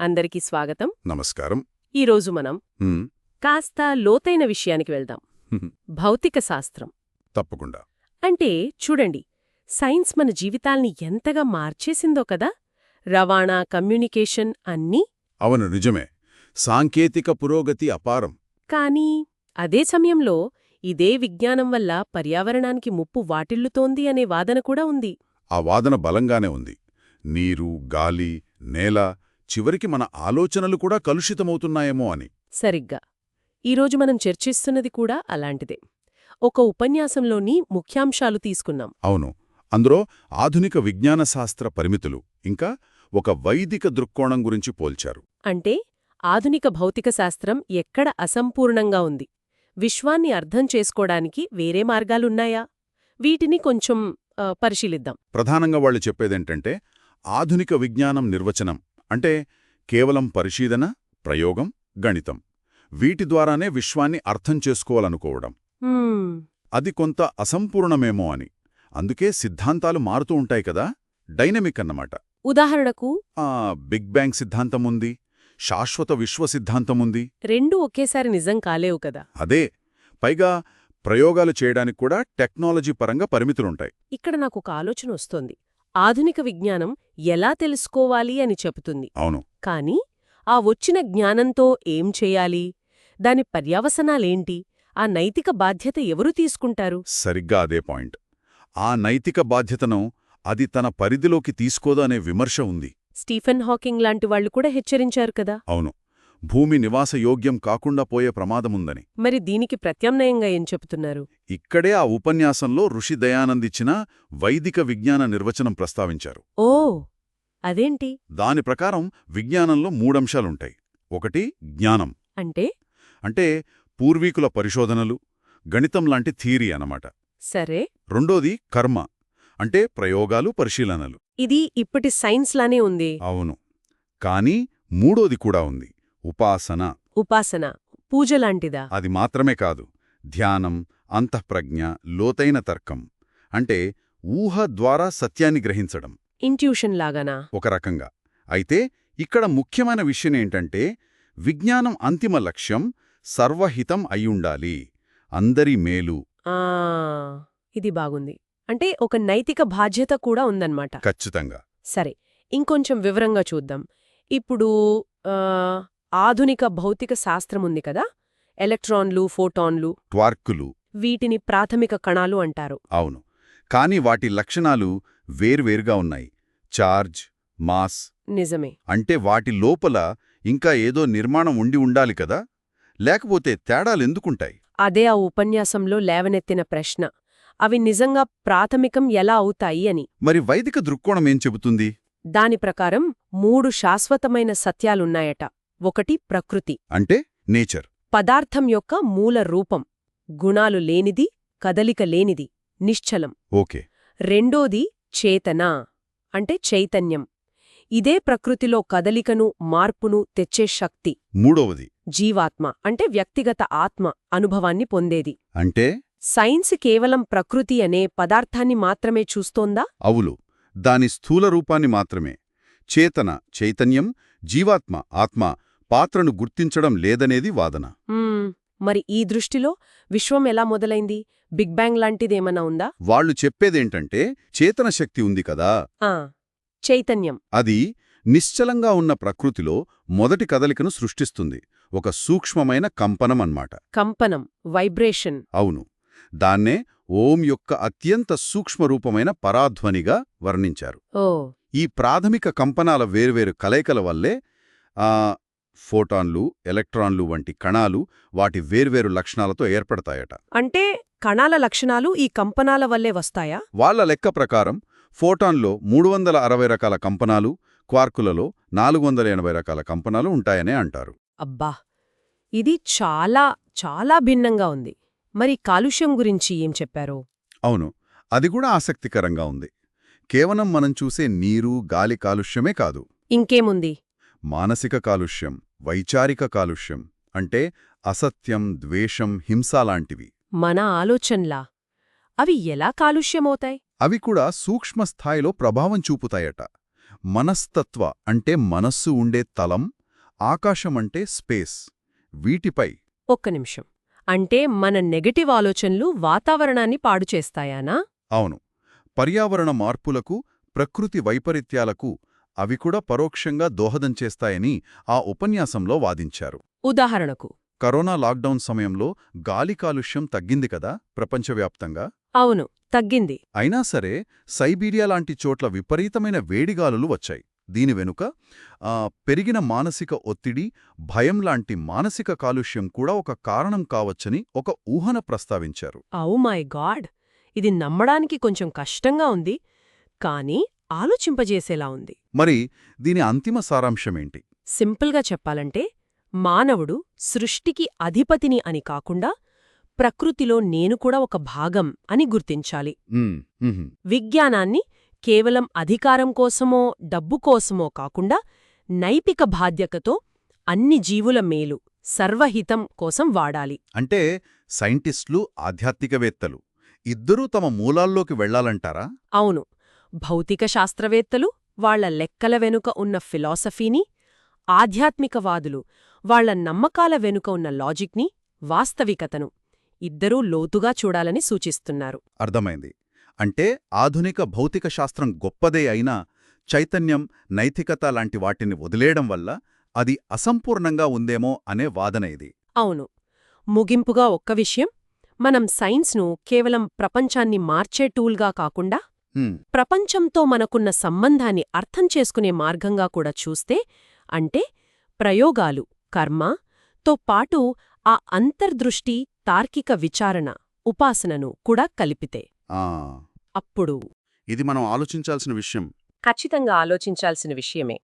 అందరికీ స్వాగతం. నమస్కారం. ఈరోజు మనం కాస్త లోతైన విషయానికి వెళ్దాం. భౌతిక శాస్త్రం. తప్పకుండా. అంటే చూడండి సైన్స్ మన జీవితాల్ని ఎంతగా మార్చేసిందో కదా? రవాణా కమ్యూనికేషన్ అన్నీ. అవును నిజమే. సాంకేతిక పురోగతి అపారం. కానీ అదే సమయంలో ఇదే విజ్ఞానం వల్ల పర్యావరణానికి ముప్పు వాటిల్లుతోంది అనే వాదన కూడా ఉంది. ఆ వాదన బలంగానే ఉంది. నీరు గాలి నేల చివరికి మన ఆలోచనలు కూడా కలుషితమవుతున్నాయేమో అని. సరిగ్గా. ఈరోజు మనం చర్చిస్తున్నది కూడా అలాంటిదే. ఒక ఉపన్యాసంలోని ముఖ్యాంశాలు తీసుకున్నాం. అవును. అందులో ఆధునిక విజ్ఞాన శాస్త్ర పరిమితులు ఇంకా ఒక వైదిక దృక్కోణం గురించి పోల్చారు. అంటే ఆధునిక భౌతిక శాస్త్రం ఎక్కడ అసంపూర్ణంగా ఉంది? విశ్వాన్ని అర్థం చేసుకోవడానికి వేరే మార్గాలున్నాయా? వీటిని కొంచెం పరిశీలిద్దాం. ప్రధానంగా వాళ్ళు చెప్పేదేంటంటే ఆధునిక విజ్ఞానం నిర్వచనం అంటే కేవలం పరిశీలన ప్రయోగం గణితం. వీటి ద్వారానే విశ్వాన్ని అర్థం చేసుకోవాలనుకోవడం. అది కొంత అసంపూర్ణమేమో అని. అందుకే సిద్ధాంతాలు మారుతూ ఉంటాయి కదా డైనమిక్ అన్నమాట. ఉదాహరణకు? బిగ్ బ్యాంగ్ సిద్ధాంతముంది శాశ్వత విశ్వ సిద్ధాంతముంది. రెండూ ఒకేసారి నిజం కాలేవు కదా. అదే పైగా ప్రయోగాలు చేయడానికి కూడా టెక్నాలజీ పరంగా పరిమితులుంటాయి. ఇక్కడ నాకు ఒక ఆలోచన వస్తోంది. ఆధునిక విజ్ఞానం ఎలా తెలుసుకోవాలి అని చెబుతుంది. అవును. కాని ఆ వచ్చిన జ్ఞానంతో ఏం చేయాలి? దాని పర్యవసనాలేంటి? ఆ నైతిక బాధ్యత ఎవరు తీసుకుంటారు? సరిగ్గా అదే పాయింట్. ఆ నైతిక బాధ్యతను అది తన పరిధిలోకి తీసుకోదు అనే విమర్శ ఉంది. స్టీఫెన్ హాకింగ్ లాంటి వాళ్ళు కూడా హెచ్చరించారు కదా? అవును. భూమి నివాస యోగ్యం కాకుండా పోయే ప్రమాదముందని. మరి దీనికి ప్రత్యామ్నాయంగా ఏం చెబుతున్నారు? ఇక్కడే ఆ ఉపన్యాసంలో ఋషి దయానందిచ్చిన వైదిక విజ్ఞాన నిర్వచనం ప్రస్తావించారు. ఓ! అదేంటి? దాని ప్రకారం విజ్ఞానంలో మూడంశాలుంటాయి. ఒకటి జ్ఞానం. అంటే? అంటే పూర్వీకుల పరిశోధనలు గణితం లాంటి థీరీ అన్నమాట. సరే. రెండోది కర్మ. అంటే ప్రయోగాలు పరిశీలనలు. ఇది ఇప్పటి సైన్స్ లానే ఉంది. అవును. కానీ మూడోది కూడా ఉంది. ఉపాసన. ఉపాసన. పూజలాంటిదా అది మాత్రమే కాదు. ధ్యానం అంతఃప్రజ్ఞ లోతైన తర్కం. అంటే ఊహ ద్వారా సత్యాన్ని గ్రహించడం. ఇంట్యూషన్ లాగానా? ఒక రకంగా. అయితే ఇక్కడ ముఖ్యమైన విషయం ఏంటంటే విజ్ఞానం అంతిమ లక్ష్యం సర్వహితం అయ్యుండాలి అందరి మేలు. ఆ ఇది బాగుంది. అంటే ఒక నైతిక బాధ్యత కూడా ఉందన్నమాట. ఖచ్చితంగా. సరే ఇంకొంచెం వివరంగా చూద్దాం. ఇప్పుడు ఆధునిక భౌతిక శాస్త్రం ఉంది కదా? ఎలక్ట్రాన్లు ఫోటాన్లు ట్వార్కులు. వీటిని ప్రాథమిక కణాలు అంటారు. అవును. కాని వాటి లక్షణాలు వేర్వేరుగా ఉన్నాయి. చార్జ్ మాస్ నిజమే. అంటే వాటి లోపల ఇంకా ఏదో నిర్మాణం ఉండి ఉండాలి కదా? లేకపోతే తేడాలెందుకుంటాయి అదే ఆ ఉపన్యాసంలో లేవనెత్తిన ప్రశ్న. అవి నిజంగా ప్రాథమికం ఎలా అవుతాయి అని. మరి వైదిక దృక్కోణం ఏం చెబుతుంది? దాని ప్రకారం మూడు శాశ్వతమైన సత్యాలున్నాయట. ఒకటి ప్రకృతి. అంటే నేచర్. పదార్థం యొక్క మూల రూపం. గుణాలు లేనిది కదలిక లేనిది నిశ్చలం. ఓకే. రెండోది చేతన అంటే చైతన్యం. ఇదే ప్రకృతిలో కదలికను మార్పును తెచ్చే శక్తి. మూడవది. జీవాత్మ అంటే వ్యక్తిగత ఆత్మ అనుభవాన్ని పొందేది. అంటే? సైన్స్ కేవలం ప్రకృతి అనే పదార్థాన్ని మాత్రమే చూస్తోందా? అవులు దాని స్థూల రూపాన్ని మాత్రమే. చేతన చైతన్యం జీవాత్మ ఆత్మ పాత్రను గుర్తించడం లేదనేది వాదన. మరి ఈ దృష్టిలో విశ్వం ఎలా మొదలైంది? బిగ్ బ్యాంగ్ లాంటిదేమన్నా ఉందా? వాళ్ళు చెప్పేదేంటంటే చేతన శక్తి ఉంది కదా. చైతన్యం. అది నిశ్చలంగా ఉన్న ప్రకృతిలో మొదటి కదలికను సృష్టిస్తుంది. ఒక సూక్ష్మమైన కంపనం అన్నమాట కంపనం వైబ్రేషన్. అవును. దాన్నే ఓం యొక్క అత్యంత సూక్ష్మరూపమైన పరాధ్వనిగా వర్ణించారు. ఓ. ఈ ప్రాథమిక కంపనాల వేర్వేరు కలయికల వల్లే ఫోటాన్లు ఎలక్ట్రాన్లు వంటి కణాలు వాటి వేర్వేరు లక్షణాలతో ఏర్పడతాయట. అంటే కణాల లక్షణాలు ఈ కంపనాల వల్లే వస్తాయా? వాళ్ళ లెక్క ప్రకారం ఫోటాన్లో మూడు వందల అరవై రకాల కంపనాలు క్వార్కులలో నాలుగు వందల ఎనభై రకాల కంపనాలు ఉంటాయనే అంటారు. అబ్బా! ఇది చాలా చాలా భిన్నంగా ఉంది. మరి కాలుష్యం గురించి ఏం చెప్పారు? అవును. అది కూడా ఆసక్తికరంగా ఉంది. కేవలం మనం చూసే నీరు గాలి కాలుష్యమే కాదు. ఇంకేముంది? మానసిక కాలుష్యం వైచారిక కాలుష్యం అంటే అసత్యం ద్వేషం హింస లాంటివి. మన ఆలోచనలా? అవి ఎలా కాలుష్యమవుతాయి? అవి కూడా సూక్ష్మ స్థాయిలో ప్రభావం చూపుతాయట. మనస్తత్వ అంటే మనస్సు ఉండే తలం ఆకాశమంటే స్పేస్. వీటిపై ఒక్క నిమిషం. అంటే మన నెగటివ్ ఆలోచనలు వాతావరణాన్ని పాడు చేస్తాయానా? అవును. పర్యావరణ మార్పులకు ప్రకృతి వైపరీత్యాలకు అవి కూడా పరోక్షంగా దోహదం చేస్తాయని ఆ ఉపన్యాసంలో వాదించారు. ఉదాహరణకు కరోనా లాక్డౌన్ సమయంలో గాలి కాలుష్యం తగ్గింది కదా ప్రపంచవ్యాప్తంగా? అవును తగ్గింది. అయినా సరే సైబీరియా లాంటి చోట్ల విపరీతమైన వేడిగాలులు వచ్చాయి. దీని వెనుక పెరిగిన మానసిక ఒత్తిడి భయం లాంటి మానసిక కాలుష్యం కూడా ఒక కారణం కావచ్చని ఒక ఊహన ప్రస్తావించారు. ఔ మై గాడ్ ఇది నమ్మడానికి కొంచెం కష్టంగా ఉంది కానీ ఆలోచింపజేసేలా ఉంది. మరి దీని అంతిమ సారాంశమేంటి? సింపుల్గా చెప్పాలంటే మానవుడు సృష్టికి అధిపతిని అని కాకుండా ప్రకృతిలో నేను కూడా ఒక భాగం అని గుర్తించాలి. విజ్ఞానాన్ని కేవలం అధికారం కోసమో డబ్బు కోసమో కాకుండా నైతిక బాధ్యతతో అన్ని జీవుల మేలు సర్వహితం కోసం వాడాలి. అంటే సైంటిస్టులు ఆధ్యాత్మికవేత్తలు. ఇద్దరూ తమ మూలాల్లోకి వెళ్ళాలంటారా అవును. భౌతిక శాస్త్రవేత్తలు వాళ్ళ లెక్కల వెనుక ఉన్న ఫిలాసఫీని ఆధ్యాత్మికవాదులు వాళ్ళ నమ్మకాల వెనుక ఉన్న లాజిక్ని వాస్తవికతను ఇద్దరూ లోతుగా చూడాలని సూచిస్తున్నారు. అర్థమైంది. అంటే ఆధునిక భౌతిక శాస్త్రం గొప్పదే అయినా చైతన్యం నైతికత లాంటి వాటిని వదిలేయడం వల్ల అది అసంపూర్ణంగా ఉందేమో అనే వాదన ఇది. అవును. ముగింపుగా ఒక్క విషయం మనం సైన్స్ను కేవలం ప్రపంచాన్ని మార్చే టూల్గా కాకుండా ప్రపంచంతో మనకున్న సంబంధాన్ని అర్థం చేసుకునే మార్గంగా కూడా చూస్తే అంటే ప్రయోగాలు కర్మ తో పాటు ఆ అంతర్దృష్టి తార్కిక విచారణ ఉపాసనను కూడా కలిపితే. అప్పుడు ఇది మనం ఆలోచించాల్సిన విషయం. ఖచ్చితంగా ఆలోచించాల్సిన విషయమే.